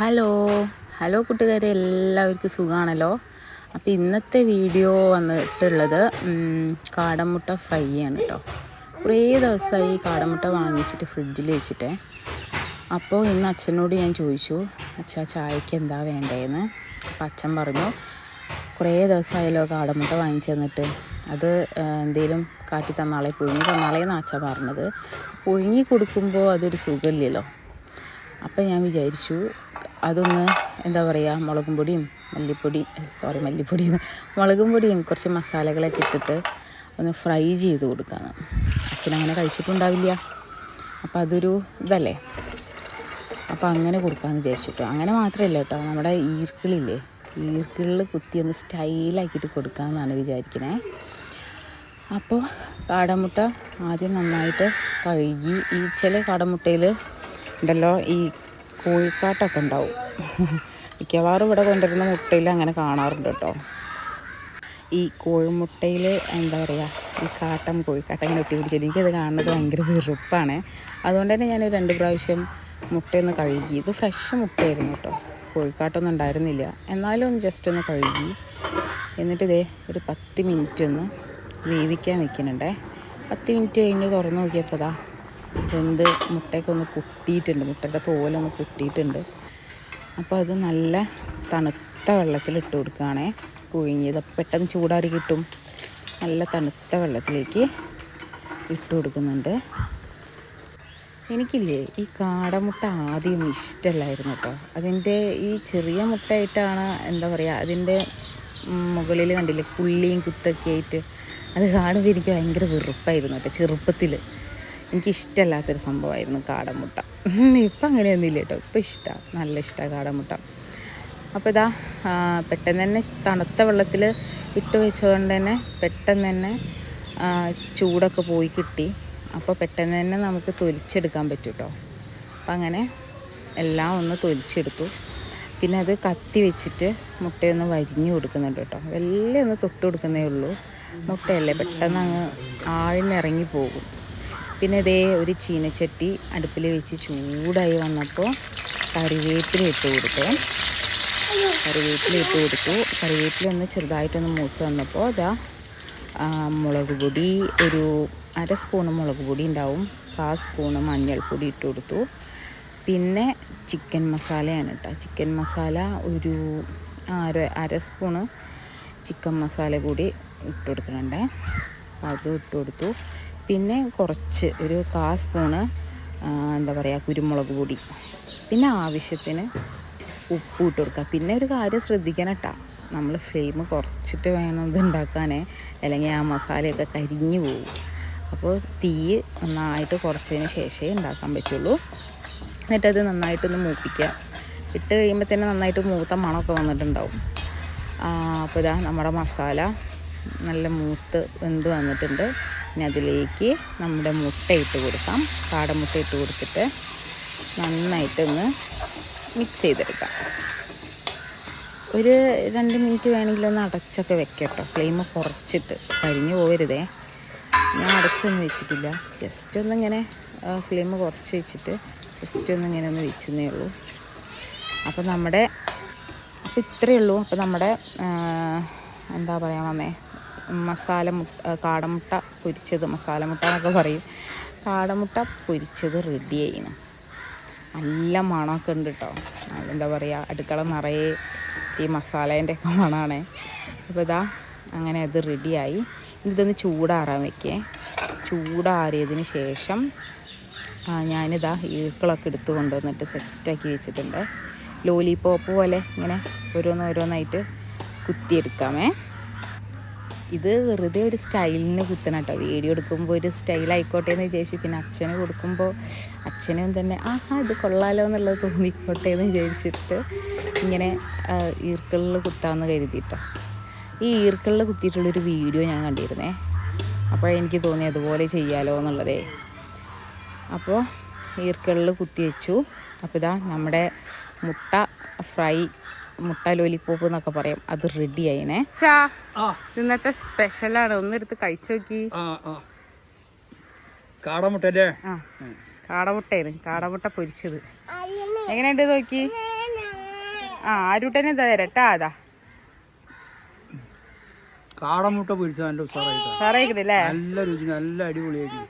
Hello. Hello കൂട്ടുകാരെ എല്ലാവർക്കും സുഖമാണല്ലോ അപ്പോൾ ഇന്നത്തെ വീഡിയോ വന്നിട്ടുള്ളത് കാടമുട്ട ഫ്രൈ ആണ് കേട്ടോ കുറേ ദിവസമായി കാടമുട്ട വാങ്ങിച്ചിട്ട് ഫ്രിഡ്ജിൽ വെച്ചിട്ടേ. അപ്പോൾ ഇന്ന് അച്ഛനോട് ഞാൻ ചോദിച്ചു അച്ഛാ ചായക്ക് എന്താ വേണ്ടതെന്ന് അപ്പം അച്ഛൻ പറഞ്ഞു കുറേ ദിവസമായല്ലോ കാടമുട്ട വാങ്ങിച്ചു തന്നിട്ട്. അത് എന്തെങ്കിലും കാട്ടി തന്നാളെ പുഴുങ്ങി തന്നാളെ എന്നാണ് അച്ഛൻ പറഞ്ഞത്. പുഴുങ്ങി കൊടുക്കുമ്പോൾ അതൊരു സുഖമില്ലല്ലോ അപ്പം ഞാൻ വിചാരിച്ചു അതൊന്ന് എന്താ പറയുക മുളകും പൊടിയും മല്ലിപ്പൊടിയും സോറി മല്ലിപ്പൊടി മുളകും പൊടിയും കുറച്ച് മസാലകളൊക്കെ ഇട്ടിട്ട് ഒന്ന് ഫ്രൈ ചെയ്ത് കൊടുക്കാമെന്ന് അച്ഛനങ്ങനെ കഴിച്ചിട്ടുണ്ടാവില്ല. അപ്പോൾ അതൊരു ഇതല്ലേ? അപ്പോൾ അങ്ങനെ കൊടുക്കാമെന്ന് വിചാരിച്ചിട്ടോ. അങ്ങനെ മാത്രമല്ല കേട്ടോ നമ്മുടെ ഈർക്കിളില്ലേ ഈർക്കിളിൽ കുത്തി ഒന്ന് സ്റ്റൈലാക്കിയിട്ട് കൊടുക്കാമെന്നാണ് വിചാരിക്കണേ. അപ്പോൾ കാടമുട്ട ആദ്യം നന്നായിട്ട് കഴുകി ഈ ചില കാടമുട്ടയിൽ ഉണ്ടല്ലോ ഈ കോഴിക്കാട്ടൊക്കെ ഉണ്ടാവും. മിക്കവാറും ഇവിടെ കൊണ്ടുവരുന്ന മുട്ടയിൽ അങ്ങനെ കാണാറുണ്ട് കേട്ടോ. ഈ കോഴിമുട്ടയിൽ എന്താ പറയുക ഈ കാട്ടം കോഴിക്കാട്ടം ഇങ്ങനെ ഒട്ടി പിടിച്ചത് എനിക്കത് കാണുന്നത് ഭയങ്കര വെറുപ്പാണ്. അതുകൊണ്ട് തന്നെ ഞാൻ രണ്ട് പ്രാവശ്യം മുട്ടയൊന്ന് കഴുകി. ഇത് ഫ്രഷ് മുട്ടയായിരുന്നു കേട്ടോ. കോഴിക്കാട്ടൊന്നും ഉണ്ടായിരുന്നില്ല. എന്നാലും ജസ്റ്റ് ഒന്ന് കഴുകി. എന്നിട്ട് ഇതേ ഒരു പത്ത് മിനിറ്റ് ഒന്ന് വേവിക്കാൻ വെക്കുന്നുണ്ടേ. പത്ത് മിനിറ്റ് കഴിഞ്ഞ് തുറന്ന് നോക്കിയപ്പോൾ വെന്ത് മുട്ടയൊക്കെ ഒന്ന് കുട്ടിയിട്ടുണ്ട് മുട്ടയുടെ തോലൊന്ന് കുട്ടിയിട്ടുണ്ട് അപ്പോൾ അത് നല്ല തണുത്ത വെള്ളത്തിൽ ഇട്ട് കൊടുക്കുകയാണേ. അപ്പോൾ പെട്ടെന്ന് ചൂടാറി കിട്ടും. നല്ല തണുത്ത വെള്ളത്തിലേക്ക് ഇട്ട് കൊടുക്കുന്നുണ്ട്. എനിക്കില്ലേ ഈ കാടമുട്ട ആദ്യം ഇഷ്ടമല്ലായിരുന്നു കേട്ടോ. അതിന്റെ ഈ ചെറിയ മുട്ടയായിട്ടാണ് എന്താ പറയുക അതിന്റെ മുകളിൽ കണ്ടില്ലേ പുള്ളിയും കുത്തൊക്കെ ആയിട്ട് അത് കാണുമ്പോൾ എനിക്ക് ഭയങ്കര വെറുപ്പായിരുന്നു കേട്ടോ ചെറുപ്പത്തിൽ എനിക്കിഷ്ടമല്ലാത്തൊരു സംഭവമായിരുന്നു കാടമുട്ട. ഇപ്പം അങ്ങനെയൊന്നുമില്ല കേട്ടോ. ഇപ്പം ഇഷ്ടമാണ് നല്ല ഇഷ്ടമാണ് കാടമുട്ട. അപ്പോൾ ഇതാ പെട്ടെന്ന് തന്നെ തണുത്ത വെള്ളത്തിൽ ഇട്ട് വെച്ചുകൊണ്ട് തന്നെ പെട്ടെന്ന് തന്നെ ചൂടൊക്കെ പോയി കിട്ടി. അപ്പോൾ പെട്ടെന്ന് തന്നെ നമുക്ക് തൊലിച്ചെടുക്കാൻ പറ്റും കേട്ടോ. അപ്പം അങ്ങനെ എല്ലാം ഒന്ന് തൊലിച്ചെടുത്തു. പിന്നെ അത് കത്തി വെച്ചിട്ട് മുട്ടയൊന്ന് വരിഞ്ഞു കൊടുക്കുന്നുണ്ട് കേട്ടോ. വലിയ ഒന്ന് തൊട്ട് കൊടുക്കുന്നേ ഉള്ളൂ. മുട്ടയല്ലേ? പെട്ടെന്ന് അങ്ങ് ആഴ്ന്നിറങ്ങി പോകും. പിന്നെ ഇതേ ഒരു ചീനച്ചട്ടി അടുപ്പിൽ വെച്ച് ചൂടായി വന്നപ്പോൾ കറിവേപ്പില ഇട്ട് കൊടുത്തു. കറിവേപ്പില ഇട്ട് കൊടുത്തു. കറിവേപ്പില ഒന്ന് ചെറുതായിട്ടൊന്ന് മൂത്ത് വന്നപ്പോൾ ആ, മുളക് പൊടി ഒരു അര സ്പൂണ് മുളക് പൊടി ഉണ്ടാവും. കാ സ്പൂണ് മഞ്ഞൾപ്പൊടി ഇട്ട് കൊടുത്തു. പിന്നെ ചിക്കൻ മസാലയാണ് കേട്ടോ ചിക്കൻ മസാല ഒരു അര അര സ്പൂണ് ചിക്കൻ മസാല കൂടി ഇട്ട് കൊടുക്കുന്നുണ്ട് അതും ഇട്ട് കൊടുത്തു. പിന്നെ കുറച്ച് ഒരു കാ സ്പൂണ് എന്താ പറയുക കുരുമുളക് പൊടി. പിന്നെ ആവശ്യത്തിന് ഉപ്പ് ഇട്ട് കൊടുക്കുക. പിന്നെ ഒരു കാര്യം ശ്രദ്ധിക്കണം കേട്ടോ നമ്മൾ ഫ്ലെയിം കുറച്ചിട്ട് വേണം ഇത് ഉണ്ടാക്കാൻ. അല്ലെങ്കിൽ ആ മസാലയൊക്കെ കരിഞ്ഞു പോകും. അപ്പോൾ തീ നന്നായിട്ട് കുറച്ചതിന് ശേഷമേ ഉണ്ടാക്കാൻ പറ്റുള്ളൂ. എന്നിട്ടത് നന്നായിട്ടൊന്ന് മൂപ്പിക്കുക. ഇട്ട് കഴിയുമ്പോൾ തന്നെ നന്നായിട്ട് മൂത്ത മണമൊക്കെ വന്നിട്ടുണ്ടാവും. അപ്പോൾ ഇതാ നമ്മുടെ മസാല നല്ല മൂത്ത് വെന്ത് വന്നിട്ടുണ്ട്. ഇനി അതിലേക്ക് നമ്മുടെ മുട്ട ഇട്ട് കൊടുക്കാം. കാടമുട്ട ഇട്ട് കൊടുത്തിട്ട് നന്നായിട്ടൊന്ന് മിക്സ് ചെയ്തെടുക്കാം. ഒരു രണ്ട് മിനിറ്റ് വേണമെങ്കിൽ ഒന്ന് അടച്ചൊക്കെ വെക്കാം കേട്ടോ ഫ്ലെയിം കുറച്ചിട്ട് കരിഞ്ഞു പോകരുതേ ഞാൻ അടച്ചൊന്നും വെച്ചിട്ടില്ല. ജസ്റ്റ് ഒന്നിങ്ങനെ ഫ്ലെയിം കുറച്ച് വെച്ചിട്ട് ജസ്റ്റ് ഒന്ന് ഇങ്ങനെ ഒന്ന് വെച്ചെന്നേ ഉള്ളൂ. അപ്പോൾ നമ്മുടെ അപ്പോൾ ഇത്രയേ ഉള്ളൂ. അപ്പോൾ നമ്മുടെ എന്താ പറയാൻ വന്നേ? മസാല കാടമുട്ട പൊരിച്ചത് മസാല മുട്ട എന്നൊക്കെ പറയും. കാടമുട്ട പൊരിച്ചത് റെഡി ചെയ്യണം. നല്ല മണമൊക്കെ ഉണ്ട് കേട്ടോ എന്താ പറയുക അടുക്കള നിറയെ ഈ മസാലേന്റെ ഒക്കെ മണമാണേ അപ്പോൾ ഇതാ അങ്ങനെ അത് റെഡിയായി ഇതൊന്ന് ചൂടാറാൻ വെക്കേ. ചൂടാറിയതിന് ശേഷം ഞാനിതാ ഈർക്കളൊക്കെ എടുത്തു കൊണ്ടുവന്നിട്ട് സെറ്റാക്കി വെച്ചിട്ടുണ്ട്. ലോലിപോപ്പ് പോലെ ഇങ്ങനെ ഓരോന്നോരോന്നായിട്ട് കുത്തിയെടുക്കാമേ. ഇത് വെറുതെ ഒരു സ്റ്റൈലിന് കുത്തണം കേട്ടോ. വീഡിയോ എടുക്കുമ്പോൾ ഒരു സ്റ്റൈൽ ആയിക്കോട്ടെ എന്ന് വിചാരിച്ചു. പിന്നെ അച്ഛന് കൊടുക്കുമ്പോൾ അച്ഛനും തന്നെ ആഹാ ഇത് കൊള്ളാലോ എന്നുള്ളത് തോന്നിക്കോട്ടെ എന്ന് വിചാരിച്ചിട്ട് ഇങ്ങനെ ഈർക്കളിൽ കുത്താമെന്ന് കരുതിയിട്ടോ ഈ ഈർക്കളിൽ കുത്തിയിട്ടുള്ളൊരു വീഡിയോ ഞാൻ കണ്ടിരുന്നേ. അപ്പോൾ എനിക്ക് തോന്നി അതുപോലെ ചെയ്യാലോ എന്നുള്ളതേ. അപ്പോൾ ഈർക്കളിൽ കുത്തി വെച്ചു. അപ്പോൾ ഇതാ നമ്മുടെ മുട്ട ഫ്രൈ മുട്ട ലോലിപ്പോപ്പ് എന്നൊക്കെ പറയും. അത് റെഡി ആയിനേ. ചാ. ആ. ഇന്നത്തെ സ്പെഷ്യലാണ് ഒന്നെടുത്ത് കഴിച്ചു നോക്കി. ആ ആ. കാടമുട്ടല്ലേ ആ. കാടമുട്ടയാണ് കാടമുട്ട പൊരിച്ചത്. എങ്ങനെയുണ്ട് നോക്കി? ആ ആരുട്ടനെ തരട്ടാ അതാ. കാടമുട്ട പൊരിച്ചത് നല്ല ഉഷാറായിട്ട് പറയിക്കുന്നില്ലേ നല്ല രുചി നല്ല അടിപൊളിയായിട്ട്